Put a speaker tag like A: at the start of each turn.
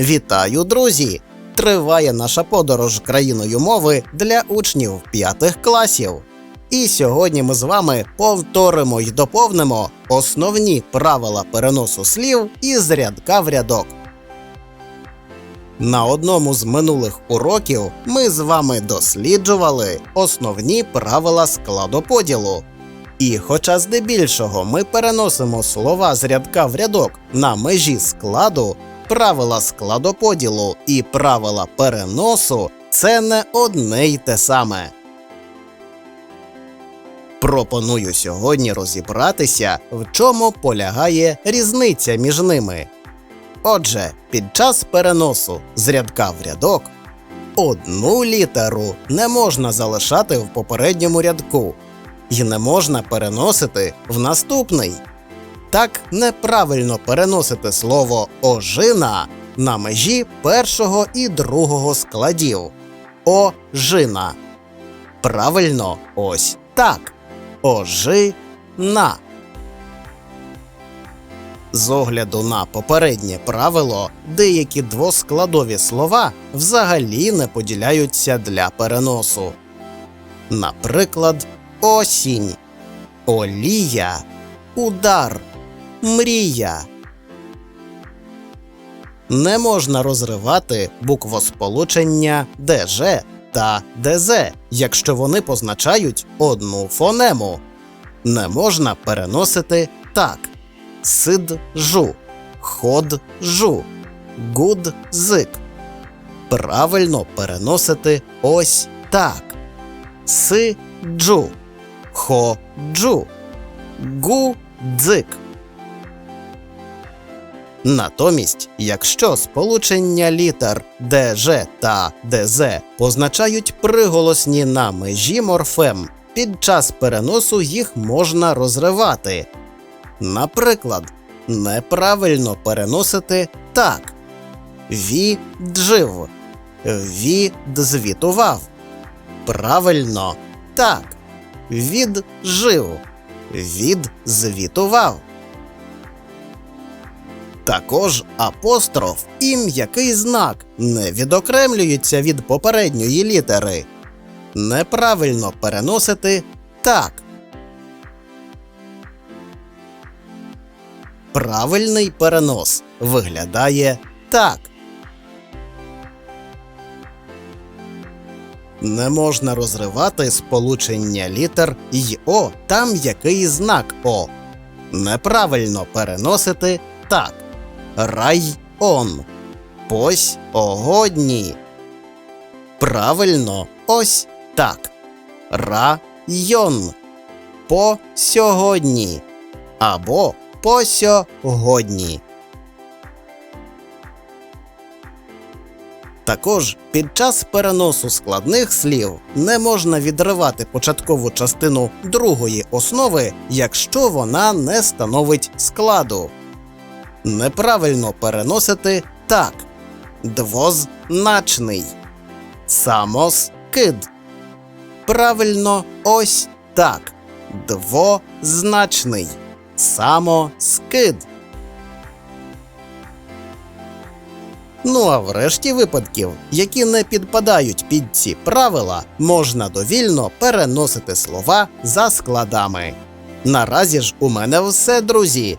A: Вітаю, друзі! Триває наша подорож країною мови для учнів п'ятих класів. І сьогодні ми з вами повторимо й доповнимо основні правила переносу слів із рядка в рядок. На одному з минулих уроків ми з вами досліджували основні правила складоподілу. І хоча здебільшого ми переносимо слова з рядка в рядок на межі складу, правила складоподілу і правила переносу це не одне й те саме. Пропоную сьогодні розібратися, в чому полягає різниця між ними. Отже, під час переносу з рядка в рядок одну літеру не можна залишати в попередньому рядку і не можна переносити в наступний. Так неправильно переносити слово ожина на межі першого і другого складів. Ожина. Правильно, ось так. Ожина. З огляду на попереднє правило, деякі двоскладові слова взагалі не поділяються для переносу. Наприклад, осінь, олія, удар, мрія. Не можна розривати буквосполучення ДЖ та ДЗ, якщо вони позначають одну фонему. Не можна переносити так: сиджу, ходжу, гудзик. Правильно переносити ось так: сиджу, ходжу, гудзик. Натомість, якщо сполучення літер ДЖ та ДЗ позначають приголосні на межі морфем, під час переносу їх можна розривати. Наприклад, неправильно переносити так: віджив, відзвітував. Правильно так. Віджив, відзвітував. Також апостроф і м'який знак не відокремлюються від попередньої літери. Неправильно переносити так. Правильний перенос виглядає так. Не можна розривати сполучення літер й О та м'який знак О. Неправильно переносити так. Район. Пось огодні. Правильно ось так. Район. По сьогодні. Або по сьогодні. Також під час переносу складних слів не можна відривати початкову частину другої основи, якщо вона не становить складу. Неправильно переносити так. Двозначний. Самоскид. Правильно ось так. Двозначний. Самоскид. Ну а в решті випадків, які не підпадають під ці правила, можна довільно переносити слова за складами. Наразі ж у мене все, друзі.